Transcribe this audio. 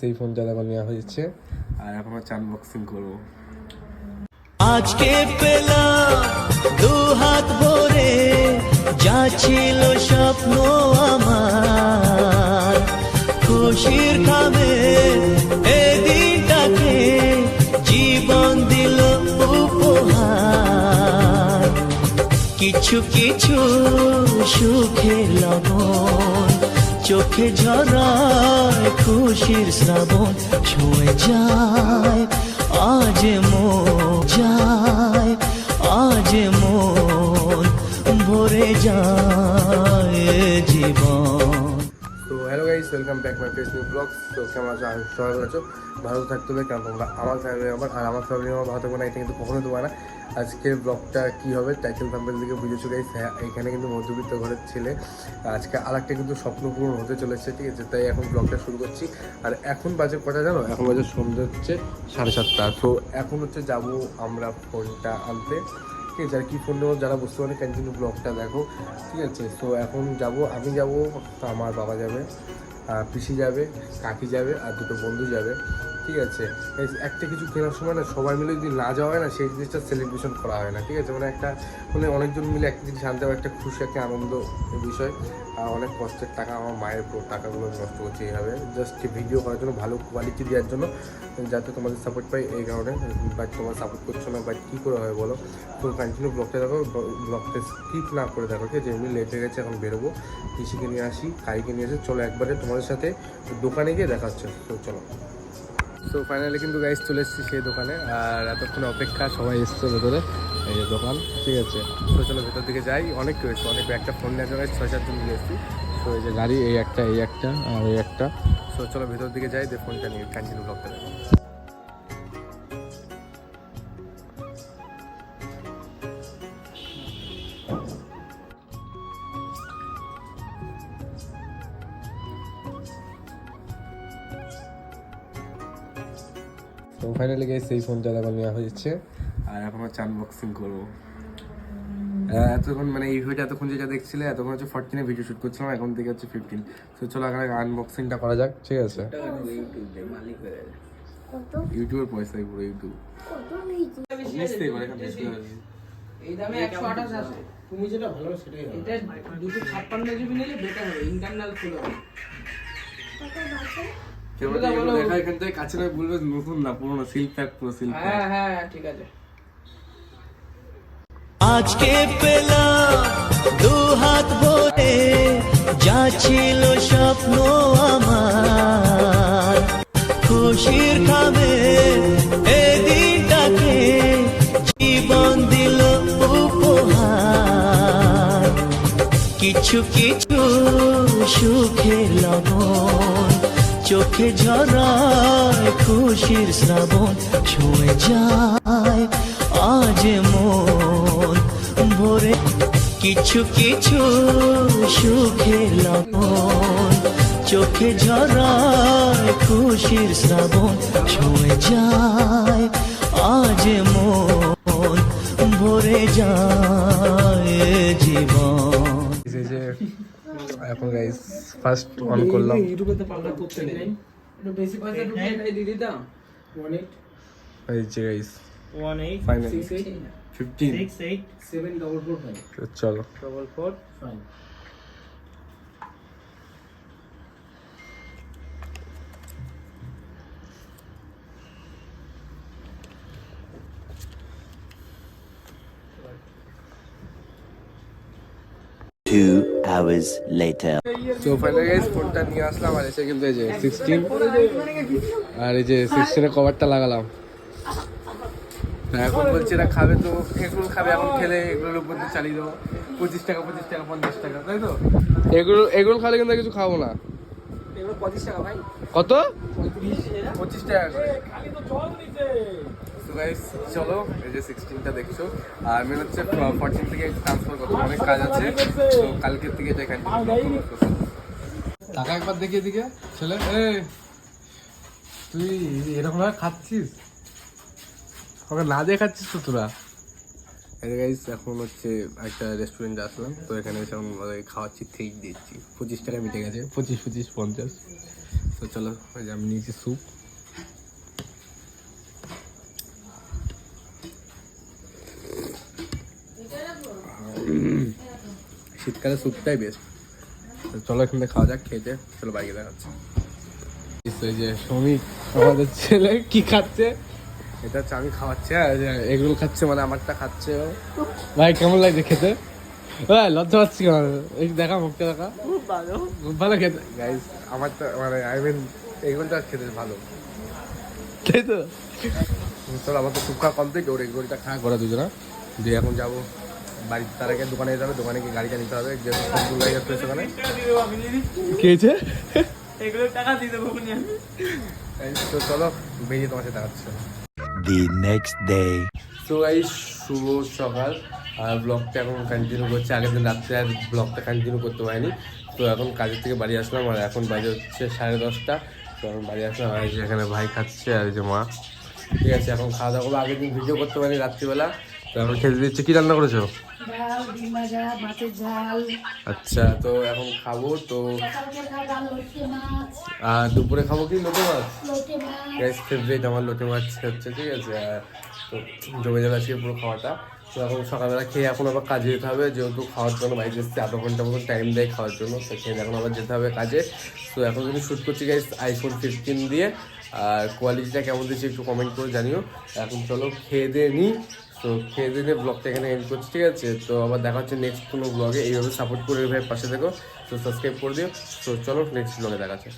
সেই ফোনটা এখন নেওয়া হয়েছে, আর এখন হচ্ছে আনবক্সিং করব। আজকে পেলাম দু হাত ভরে, যা ছিল স্বপ্ন আমার। খুশির খাবে এই জীবন দিল উপহার। কিছু কিছু সুখে লবণ চোখে ঝরায় খুশির শ্রাবণ ছুঁয়ে যায়। আজ মো যায় আজ মন ভরে যায় জীবন। Welcome back my face new blogs তো কেমন আছো? আমি সবাই আছো। ভালো থাকতে হবে, কারণ তোমরা আমার ফ্যামিলি মেম্বার আর আমার ফ্যামিলি মেম্বার ভালো থাকবে না, এটা কিন্তু কখনো দেবো না। আজকের ব্লগটা কী হবে টাইটেল থাম্বেল দিকে বুঝেছ গাইস হ্যাঁ এখানে কিন্তু মধ্যবিত্ত ঘরের ছেলে। আজকে আরেকটা কিন্তু স্বপ্ন পূরণ হতে চলেছে, ঠিক আছে? তাই এখন ব্লগটা শুরু করছি। আর এখন বাজে কটা জানো? এখন বাজে সন্ধ্যে হচ্ছে সাড়ে সাতটা। তো এখন হচ্ছে যাব আমরা ফোনটা আনতে। ঠিক আছে, আর কি ফোন নেব যারা বুঝতে পারে কন্টিনিউ ব্লগটা দেখো। ঠিক আছে, তো এখন যাব, আমি যাব, আমার বাবা যাবে। আর পিসি যাবে কাকি যাবে আর দুটো বন্ধু যাবে। ঠিক আছে? একটা কিছু কেনার সময় না সবাই মিলে যদি না যাওয়া হয় না, সেই জিনিসটা সেলিব্রেশন করা হয় না, ঠিক আছে? মানে একটা মানে অনেকজন মিলে একটা জিনিস আনতে হবে একটা খুশি, একটা আনন্দ বিষয়। আর অনেক কষ্টের টাকা, আমার মায়ের টাকাগুলো নষ্ট করছে এইভাবে। জাস্ট ভিডিও করার জন্য, ভালো কোয়ালিটি দেওয়ার জন্য, যাতে তোমাদের সাপোর্ট পাই এই কারণে। বাট তোমার সাপোর্ট করছ না বাট কী করে হয় বলো? তো কন্টিনিউ ব্লগটা দেখো ব্লগটা স্কিপ না করে দেখো, ঠিক আছে? এমনি লেট হয়ে গেছে, এখন বেরোবো। কৃষিকে নিয়ে আসি কাইকে নিয়ে এসে চলো একবারে তোমাদের সাথে দোকানে গিয়ে দেখা হচ্ছে তো চলো। তো ফাইনালি কিন্তু গাইস চলে এসেছি সেই দোকানে। আর এতক্ষণ অপেক্ষা সবাই এসছে ভেতরে, এই যে দোকান, ঠিক আছে? তো চলো ভেতর দিকে যাই। অনেক এসছে অনেক একটা ফোন নেওয়ার জন্য ছয় সাতজন নিয়ে এসেছি। তো এই যে গাড়ি, এই একটা এই একটা, আর এই একটা। তো চলো ভেতর দিকে যাই, দিয়ে ফোনটা নিয়ে কন্টিনিউ ব্লগটা তো ফাইনালি গেছে এই ফোনটা এখন নেওয়া হয়েছে। আর এখন হচ্ছে আনবক্সিং করব। এতক্ষণ মানে এই ভিডিওটা এতক্ষণ যেটা দেখছিলে এতক্ষণ হচ্ছে ফোরটিনে ভিডিও শুট করছিলাম এখন থেকে হচ্ছে ফিফটিন তো চলো আগে আনবক্সিংটা করা যাক ঠিক আছে? ইউটিউবের পয়সাই পুরো ইউটিউব নিশ্চয়ই করে এখান থেকে এই দামে একশো আঠাশ আছে। তুমি যেটা ভালো সেটাই এটা দুশো ছাপ্পান্ন জিবি নিলে বেটার হবে ইন্টারনাল ফুল হবে দেখা এখান থেকে কাছে নয় বলবে নতুন না পুরোনো সিল প্যাক পুরো সিল হ্যাঁ হ্যাঁ ঠিক আছে। আজকে পেলাম দু হাত ভরে যা ছিল স্বপ্ন আমার। খুশির খাবে এই দিনটাকে জীবন দিল উপহার। কিছু কিছু সুখে লবণ। চোখে ঝরায় খুশির শ্রাবণ ছুঁয়ে যায়। আজ মন ভরে কিছু কিছু সুখে লবণ। চোখে ঝরায় খুশির শ্রাবণ ছুঁয়ে যায়। আজ মন ভরে যায়। এখন গাইস ফার্স্ট অন করলাম। ইউটিউবে তো পাবলিক করতে নেই। একটু বেশি পয়সা ঢুকে এটাই দিয়ে দিতাম। ওয়ান এইট এই যে guys one eight final six eight fifteen six eight seven double four five চলো। Double four five Two hours later. তো ফাইনাল গাইস ফোনটা নিয়ে আসলাম আর এসে কিন্তু এই যে সিক্সটিন আর এই যে সিক্সটিনের কভারটা লাগালাম। এখন বলছি এরা খাবে তো এগুলো খাবে এখন খেলে এগুলোর উপর দিয়ে চালিয়ে দেবো। পঁচিশ টাকা পঁচিশ টাকা পঞ্চাশ টাকা তাই তো? এগুলো এগুলো খালে কিন্তু কিছু খাব না। এগুলো পঁচিশ টাকা ভাই। কত? পঁচিশ। টাকা করে। তো গাইস চলো, এই যে সিক্সটিনটা দেখছ। আর হচ্ছে ফোরটিন থেকে ট্রান্সফার অনেক কাজ আছে। তো কালকের থেকে টাকা একবার দেখি এদিকে। ছেলে এ তুই এরকম ভাবে খাচ্ছিস? ওকে না দিয়ে খাচ্ছিস তো তোরা? গাইস এখন হচ্ছে একটা রেস্টুরেন্টে আসলাম। তো এখানে এসে খাওয়াচ্ছি ঠিক দিচ্ছি। পঁচিশ টাকা মিটে গেছে। পঁচিশ পঁচিশ, পঞ্চাশ। তো চলো আমি নিয়েছি স্যুপ শীতকালে স্যুপটাই বেস্ট চলো এখান থেকে খাওয়া যাক খেতে চলো বাইকে দেখাচ্ছি এই যে শ্রমিক আমাদের ছেলে কি খাচ্ছে? এটা হচ্ছে আমি খাওয়াচ্ছি আর এই যে এগুলো খাচ্ছে মানে আমারটা খাচ্ছে। ভাই কেমন লাগছে খেতে? ভাই লজ্জা পাচ্ছি এই দেখা মুখটা দেখা। খুব ভালো। খুব ভালো খেতে। গাইস আমারটা মানে আই মিন এগুলোটা খেতে ভালো। তাই তো? চলো আমার তো খাওয়া কমপ্লিট ওর এগুলোটা খাওয়া করা দুজনা। দিয়ে এখন যাব। বাড়ির তার আগে দোকানে যেতে হবে দোকানে গিয়ে গাড়িটা নিতে হবে যেহেতু সবগুলো গাড়ি যাচ্ছে সেখানে। কি হয়েছে এগুলো টাকা দিয়ে দেবো আমি। তো চলো বেরিয়ে তোমার সাথে দেখাচ্ছে The next day. তো এই শুভ সকাল। আর ব্লগটা এখন কন্টিনিউ করছে। আগের দিন রাত্রে আর ব্লগটা কন্টিনিউ করতে পারিনি। তো এখন কাজের থেকে বাড়ি আসলাম আর এখন বাজে হচ্ছে সাড়ে দশটা। তো এখন বাড়ি আসলাম আর এখানে ভাই খাচ্ছে আর যে মা। ঠিক আছে এখন খাওয়া দাওয়া করব। আগের দিন ভিডিও করতে পারিনি রাত্রিবেলা। এখন খেতে দিচ্ছে। কী রান্না করেছ? আচ্ছা তো এখন খাব তো আর দুপুরে খাব কি? লোটে মাছ? গ্যাস ফেভারিট আমার লোটে মাছ হচ্ছে ঠিক আছে তো জমে যাবে আজকে পুরো খাওয়াটা। তো এখন সকালবেলা খেয়ে এখন আবার কাজে যেতে হবে যেহেতু খাওয়ার জন্য বাইরে এসেছি আধা ঘণ্টা মতো টাইম দেয় খাওয়ার জন্য তো খেয়ে এখন আবার যেতে হবে কাজে। তো এখন যদি শ্যুট করছি গাইস আইফোন ফিফটিন দিয়ে আর কোয়ালিটিটা কেমন দিচ্ছে একটু কমেন্ট করে জানিও। এখন চলো খেয়ে দিয়ে নিই তো খেয়ে দিয়ে ব্লগটা এখানে এন্ড করছি, ঠিক আছে? তো আবার দেখা হচ্ছে নেক্সট কোনো ব্লগে এইভাবে সাপোর্ট করে ভাই, পাশে দেখো তো সাবস্ক্রাইব করে দিও। তো চলো নেক্সট ব্লগে দেখা হচ্ছে